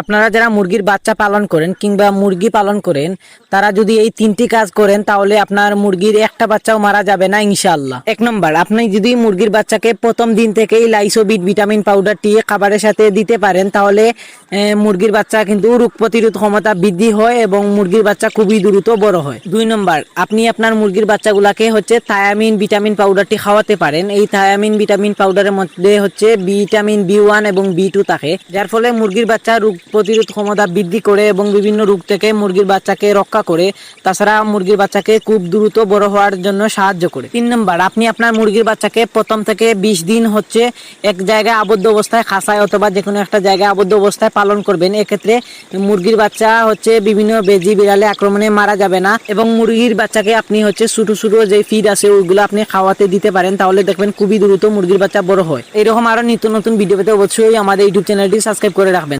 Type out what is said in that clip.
আপনারা যারা মুরগির বাচ্চা পালন করেন কিংবা মুরগি পালন করেন, তারা যদি এই তিনটি কাজ করেন, তাহলে আপনার মুরগির একটা বাচ্চাও মারা যাবে না ইনশাল্লাহ এক নম্বর, আপনি যদি মুরগির বাচ্চাকে প্রথম দিন থেকেই লাইসোবিট, ভিটামিন পাউডারটি খাবারের সাথে দিতে পারেন, তাহলে মুরগির বাচ্চা কিন্তু রোগ প্রতিরোধ ক্ষমতা বৃদ্ধি হয় এবং মুরগির বাচ্চা খুবই দ্রুত বড় হয়। দুই নম্বর, আপনি আপনার মুরগির বাচ্চাগুলাকে হচ্ছে থায়ামিন, ভিটামিন পাউডারটি খাওয়াতে পারেন। এই থায়ামিন, ভিটামিন পাউডারের মধ্যে হচ্ছে ভিটামিন বি ওয়ান এবং বি টু থাকে, যার ফলে মুরগির বাচ্চা রোগ প্রতিরোধ ক্ষমতা বৃদ্ধি করে এবং বিভিন্ন রোগ থেকে মুরগির বাচ্চাকে রক্ষা করে, তাছাড়া মুরগির বাচ্চাকে খুব দ্রুত বড় হওয়ার জন্য সাহায্য করে। তিন নম্বর, আপনি আপনার মুরগির বাচ্চাকে প্রথম থেকে বিশ দিন হচ্ছে এক জায়গায় আবদ্ধ অবস্থায় খাসায় অথবা যে কোনো একটা জায়গায় আবদ্ধ অবস্থায় পালন করবেন। এক্ষেত্রে মুরগির বাচ্চা হচ্ছে বিভিন্ন বেজি বিড়ালে আক্রমণে মারা যাবে না এবং মুরগির বাচ্চাকে আপনি হচ্ছে ছোট ছোট যে ফিড আছে ওইগুলো আপনি খাওয়াতে দিতে পারেন। তাহলে দেখবেন খুবই দ্রুত মুরগির বাচ্চা বড় হয়। এরকম আরও নিত্য নতুন ভিডিও পেতে অবশ্যই আমাদের ইউটিউব চ্যানেলটি সাবস্ক্রাইব করে রাখবেন।